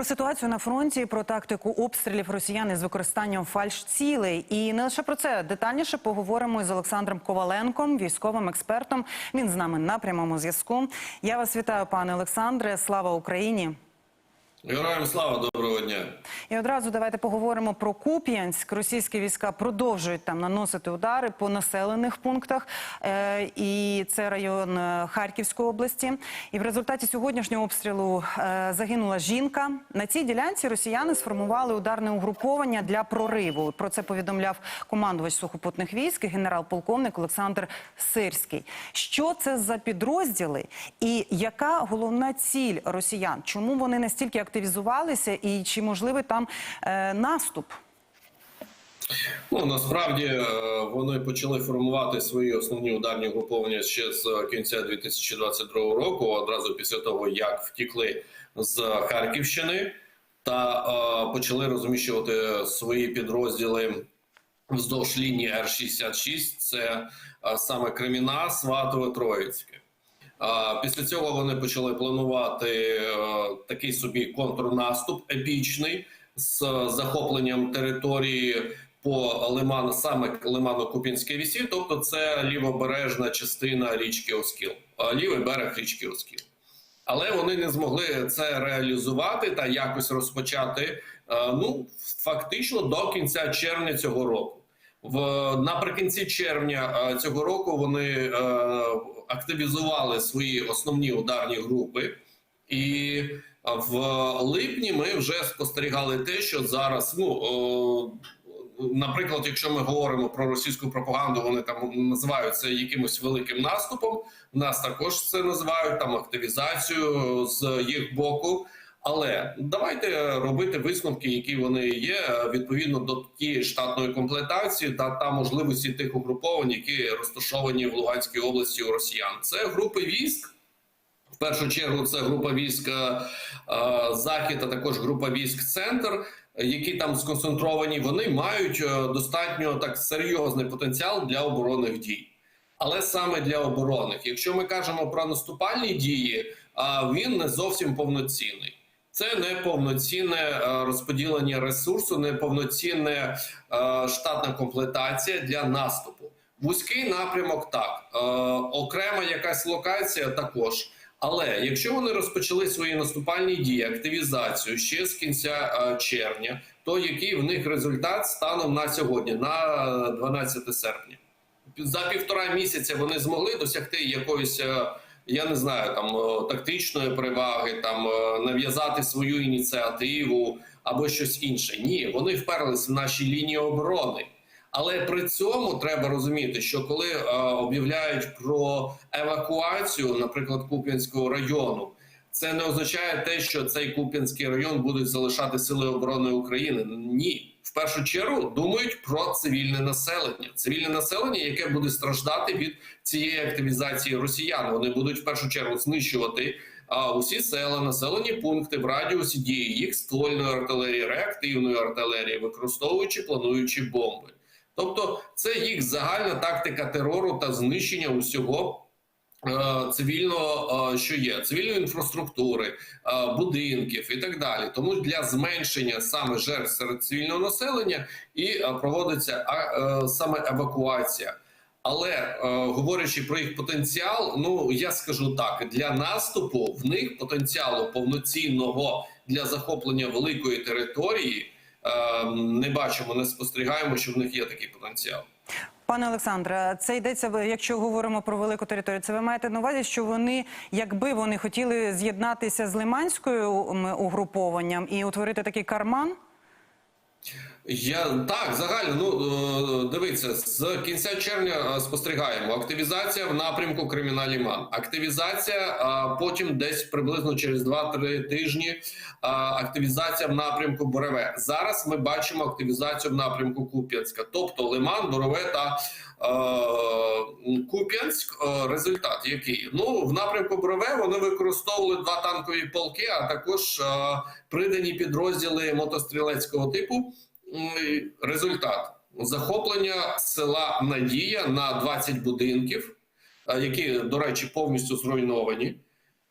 Про ситуацію на фронті, про тактику обстрілів росіян із використанням фальш-цілей. І не лише про це детальніше поговоримо із Олександром Коваленком, військовим експертом. Він з нами на прямому зв'язку. Я вас вітаю, пане Олександре. Слава Україні! Героям слава доброго дня. І одразу давайте поговоримо про Куп'янськ. Російські війська продовжують там наносити удари по населених пунктах, е, і це район е, Харківської області. І в результаті сьогоднішнього обстрілу е, загинула жінка. На цій ділянці росіяни сформували ударне угруповання для прориву. Про це повідомляв командувач сухопутних військ, генерал-полковник Олександр Сирський. Що це за підрозділи, і яка головна ціль росіян? Чому вони настільки активізувалися, і чи можливий там е, наступ? Ну насправді е, вони почали формувати свої основні ударні угруповання ще з кінця 2022 року, одразу після того як втікли з Харківщини, та е, почали розміщувати свої підрозділи вздовж лінії Р-66. Це е, саме Креміна, Сватове, Троїцьке. Після цього вони почали планувати е, такий собі контрнаступ епічний з захопленням території по лиману, саме Лимано-Купінське вісі, тобто це лівобережна частина річки Оскіл, лівий берег річки Оскіл. Але вони не змогли це реалізувати та якось розпочати. е, Ну фактично до кінця червня цього року. В наприкінці червня е, цього року вони е, активізували свої основні ударні групи, і в липні ми вже спостерігали те, що зараз ну. о, Наприклад, якщо ми говоримо про російську пропаганду, вони там називають це якимось великим наступом. У нас також це називають там активізацію з їх боку. Але давайте робити висновки, які вони є відповідно до тієї штатної комплектації та та можливості тих угруповань, які розташовані в Луганській області у Росіян. Це групи військ. В першу чергу це група військ е, е, Захід, а також група військ Центр, які там сконцентровані. Вони мають е, достатньо так серйозний потенціал для оборонних дій. Але саме для оборонних, якщо ми кажемо про наступальні дії, а він не зовсім повноцінний. Це неповноцінне е, розподілення ресурсу, неповноцінна е, штатна комплектація для наступу. Вузький напрямок так, е, окрема якась локація також. Але якщо вони розпочали свої наступальні дії, активізацію ще з кінця червня, то який в них результат станом на сьогодні, на 12 серпня? За півтора місяця вони змогли досягти якоїсь. Я не знаю, там е, тактичної переваги, там е, нав'язати свою ініціативу або щось інше. Ні, вони вперлися в наші лінії оборони. Але при цьому треба розуміти, що коли е, об'являють про евакуацію, наприклад, Куп'янського району, це не означає те, що цей Куп'янський район будуть залишати сили оборони України. Ні, в першу чергу думають про цивільне населення, цивільне населення, яке буде страждати від цієї активізації росіян. Вони будуть в першу чергу знищувати а, усі села, населені пункти в радіусі дії їх ствольної артилерії, реактивної артилерії, використовуючи плануючі бомби. Тобто, це їх загальна тактика терору та знищення усього. Е, Цивільного, е, що є цивільної інфраструктури, е, будинків і так далі, тому для зменшення саме жертв серед цивільного населення і проводиться саме евакуація. Але говорячи про їх потенціал, ну я скажу так: для наступу в них потенціалу повноцінного для захоплення великої території е, не бачимо, не спостерігаємо, що в них є такий потенціал. Пане Олександре, це йдеться, якщо говоримо про велику територію. Це ви маєте на увазі, що вони, якби вони хотіли з'єднатися з Лиманською угрупованням і утворити такий карман? Я так загально. Ну е, дивіться, з кінця червня е, спостерігаємо активізація в напрямку Криміналіман. Активізація а потім десь приблизно через 2-3 тижні. Активізація в напрямку Бореве. Зараз ми бачимо активізацію в напрямку Куп'янська, тобто Лиман, Борове та е, Куп'янськ. Е, Результат який ну в напрямку Борове вони використовували два танкові полки, а також е, придані підрозділи мотострілецького типу. Результат захоплення села Надія на 20 будинків, е, які, до речі, повністю зруйновані.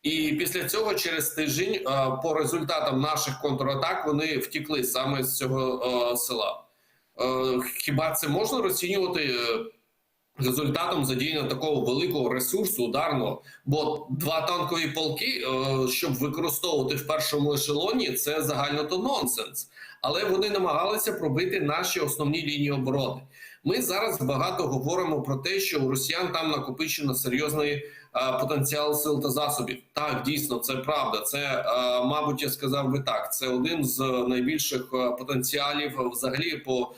І після цього через тиждень е, по результатам наших контратак вони втікли саме з цього е, села. Хіба це можна розцінювати результатом задіяння такого великого ресурсу ударного? Бо два танкові полки, е, щоб використовувати в першому ешелоні, це загально то нонсенс. Але вони намагалися пробити наші основні лінії оборони. Ми зараз багато говоримо про те, що у росіян там накопичено серйозний е, потенціал сил та засобів. Так, дійсно, це правда. Це, е, мабуть, я сказав би так. Це один з найбільших потенціалів взагалі по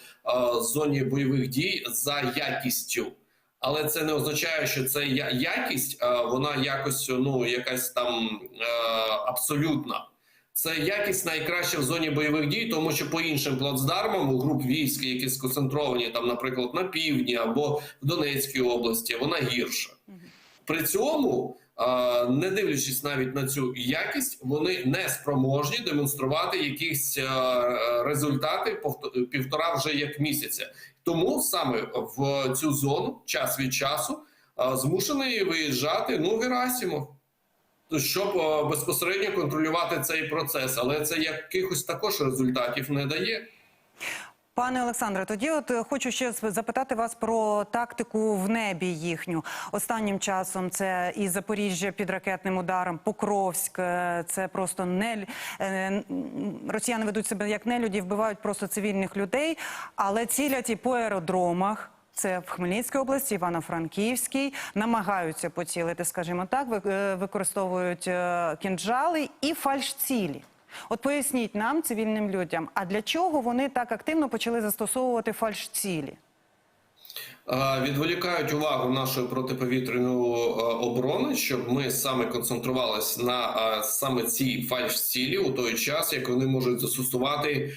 зоні бойових дій за якістю. Але це не означає, що це якість, вона якось ну якась там е, абсолютна. Це якість найкраща в зоні бойових дій, тому що по іншим плацдармам у груп військ, які сконцентровані там, наприклад, на півдні або в Донецькій області, вона гірша. При цьому, не дивлячись навіть на цю якість, вони не спроможні демонструвати якісь е, результати півтора вже як місяця. Тому саме в цю зону час від часу змушений виїжджати ну Герасімов щоб безпосередньо контролювати цей процес, але це якихось також результатів не дає. Пане Олександре, тоді от е, хочу ще запитати вас про тактику в небі їхню. Останнім часом це і Запоріжжя під ракетним ударом, Покровськ. е, Це просто не е, росіяни ведуть себе як нелюді, вбивають просто цивільних людей, але цілять і по аеродромах. Це в Хмельницькій області, Івано-Франківській, намагаються поцілити, скажімо так, ви- використовують кінжали і фальшцілі. От поясніть нам, цивільним людям, а для чого вони так активно почали застосовувати фальшцілі? Відволікають увагу нашої протиповітряної оборони, щоб ми саме концентрувалися на саме цій фальш-цілі у той час, як вони можуть застосувати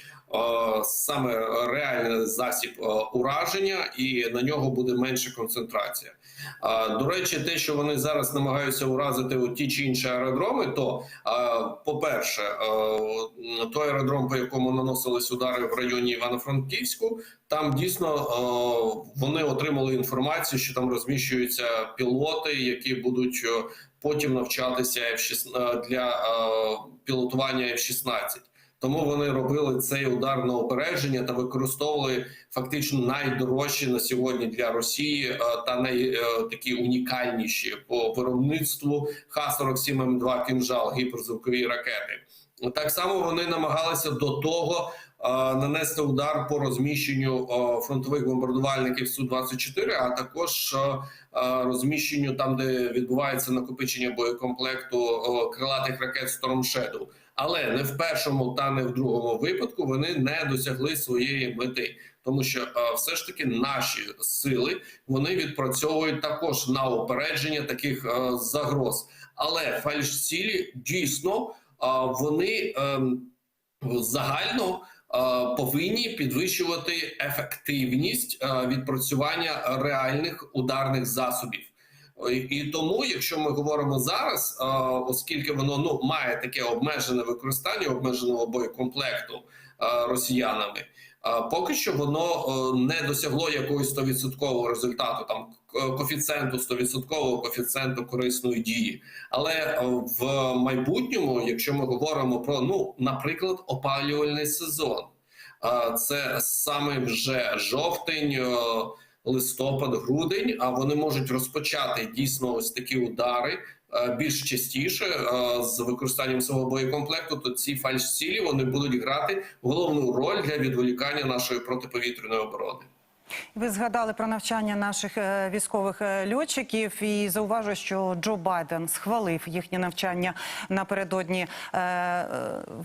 саме реальний засіб е, ураження, і на нього буде менша концентрація. Е, До речі, те, що вони зараз намагаються уразити у ті чи інші аеродроми, то е, по-перше, е, той аеродром, по якому наносились удари в районі Івано-Франківську, там дійсно е, вони отримали інформацію, що там розміщуються пілоти, які будуть е, потім навчатися F-16 для е, пілотування F-16. Тому вони робили цей удар на опередження та використовували фактично найдорожчі на сьогодні для Росії е, та най е, такі унікальніші по виробництву Х-47М2 «Кінжал» гіперзвукові ракети. Так само вони намагалися до того е, нанести удар по розміщенню фронтових бомбардувальників су 24 а також розміщенню там, де відбувається накопичення боєкомплекту крилатих ракет Storm Shadow. Але не в першому та не в другому випадку вони не досягли своєї мети, тому що е, все ж таки наші сили вони відпрацьовують також на опередження таких е, загроз. Але фальшцілі дійсно е, вони ем, загально повинні підвищувати ефективність відпрацювання реальних ударних засобів. І тому, якщо ми говоримо зараз, оскільки воно ну має таке обмежене використання обмеженого боєкомплекту росіянами, поки що воно не досягло якогось 100% результату, там коефіцієнту 100% коефіцієнту корисної дії. Але е, в майбутньому, якщо ми говоримо про ну, наприклад, опалювальний сезон, це саме вже жовтень. Е, Листопад, грудень, а вони можуть розпочати дійсно ось такі удари е, більш частіше е, з використанням свого боєкомплекту. То ці фальш-цілі вони будуть грати головну роль для відволікання нашої протиповітряної оборони. Ви згадали про навчання наших е, військових е, льотчиків і зауважу, що Джо Байден схвалив їхнє навчання напередодні е,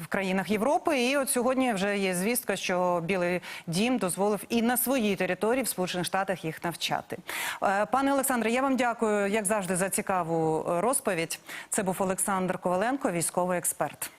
в країнах Європи. І от сьогодні вже є звістка, що Білий Дім дозволив і на своїй території в Сполучених Штатах їх навчати. Пане Олександре, я вам дякую, як завжди, за цікаву розповідь. Це був Олександр Коваленко, військовий експерт.